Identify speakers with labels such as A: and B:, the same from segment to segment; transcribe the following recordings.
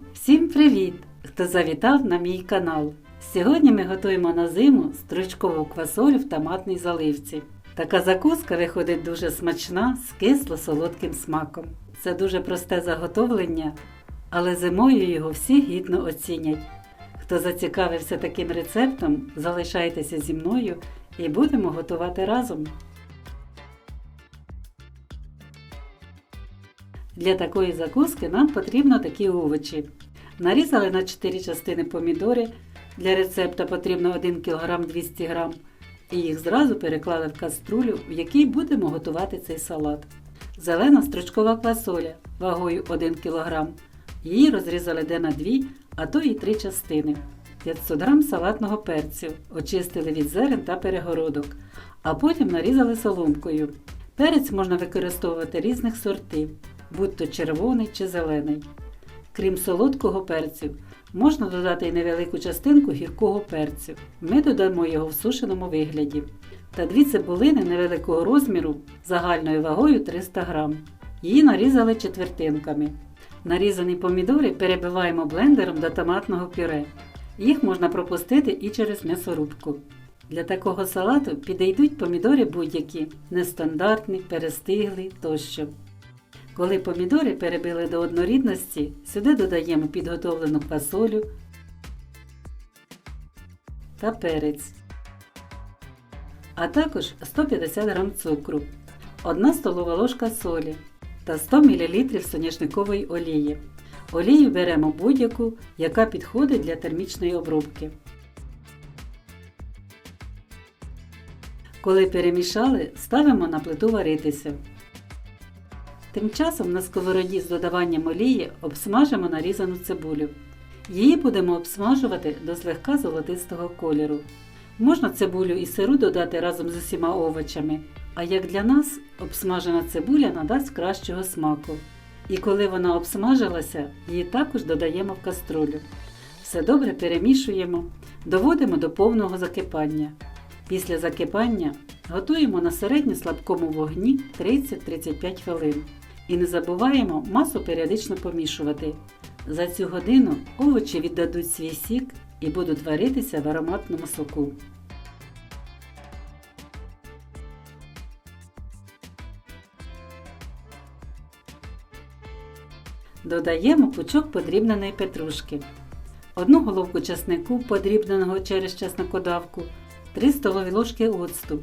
A: Всім привіт! Хто завітав на мій канал. Сьогодні ми готуємо на зиму стручкову квасолю в томатній заливці. Така закуска виходить дуже смачна з кисло-солодким смаком. Це дуже просте заготовлення, але зимою його всі гідно оцінять. Хто зацікавився таким рецептом, залишайтеся зі мною і будемо готувати разом. Для такої закуски нам потрібно такі овочі. Нарізали на 4 частини помідори. Для рецепта потрібно 1 кг 200 г. І їх зразу переклали в каструлю, в якій будемо готувати цей салат. Зелена стручкова квасоля вагою 1 кг. Її розрізали де на 2, а то і 3 частини. 500 г салатного перцю, очистили від зерен та перегородок, а потім нарізали соломкою. Перець можна використовувати різних сортів, будь то червоний чи зелений. Крім солодкого перцю, можна додати й невелику частинку гіркого перцю. Ми додамо його в сушеному вигляді. Та дві цибулини невеликого розміру загальною вагою 300 г. Її нарізали четвертинками. Нарізані помідори перебиваємо блендером до томатного пюре. Їх можна пропустити і через м'ясорубку. Для такого салату підійдуть помідори будь-які, нестандартні, перестиглі тощо. Коли помідори перебили до однорідності, сюди додаємо підготовлену квасолю та перець, а також 150 г цукру, 1 столова ложка солі та 100 мл соняшникової олії. Олію беремо будь-яку, яка підходить для термічної обробки. Коли перемішали, ставимо на плиту варитися. Тим часом на сковороді з додаванням олії обсмажимо нарізану цибулю. Її будемо обсмажувати до злегка золотистого кольору. Можна цибулю і сиру додати разом з усіма овочами, а як для нас, обсмажена цибуля надасть кращого смаку. І коли вона обсмажилася, її також додаємо в каструлю. Все добре перемішуємо, доводимо до повного закипання. Після закипання готуємо на середньо слабкому вогні 30-35 хвилин. І не забуваємо масу періодично помішувати. За цю годину овочі віддадуть свій сік і будуть варитися в ароматному соку. Додаємо пучок подрібненої петрушки, одну головку часнику, подрібненого через чеснокодавку, 3 столові ложки оцту.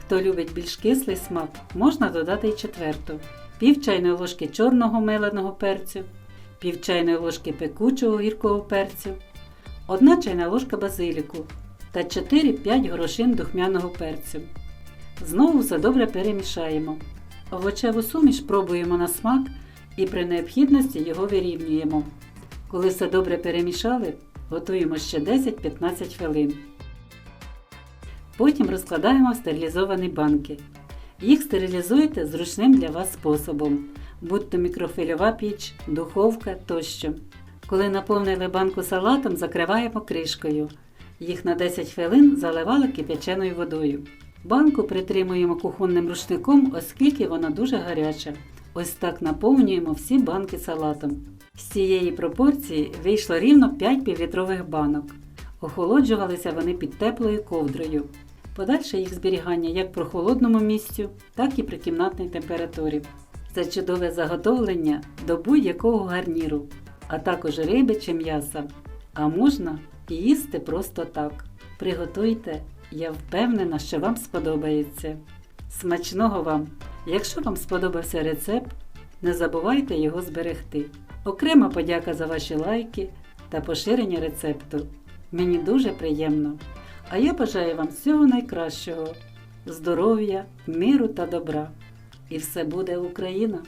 A: Хто любить більш кислий смак, можна додати й четверту, пів чайної ложки чорного меленого перцю, пів чайної ложки пекучого гіркого перцю, 1 чайна ложка базиліку та 4-5 горошин духмяного перцю. Знову все добре перемішаємо. Овочеву суміш пробуємо на смак і при необхідності його вирівнюємо. Коли все добре перемішали, готуємо ще 10-15 хвилин. Потім розкладаємо в стерилізовані банки. Їх стерилізуйте зручним для вас способом, будь то мікрофильова піч, духовка тощо. Коли наповнили банку салатом, закриваємо кришкою. Їх на 10 хвилин заливали кип'яченою водою. Банку притримуємо кухонним рушником, оскільки вона дуже гаряча. Ось так наповнюємо всі банки салатом. З цієї пропорції вийшло рівно 5 півлітрових банок. Охолоджувалися вони під теплою ковдрою. Подальше їх зберігання як в прохолодному місцю, так і при кімнатній температурі. Це чудове заготовлення до будь-якого гарніру, а також риби чи м'яса. А можна їсти просто так. Приготуйте, я впевнена, що вам сподобається. Смачного вам! Якщо вам сподобався рецепт, не забувайте його зберегти. Окрема подяка за ваші лайки та поширення рецепту. Мені дуже приємно. А я бажаю вам всього найкращого, здоров'я, миру та добра. І все буде Україна!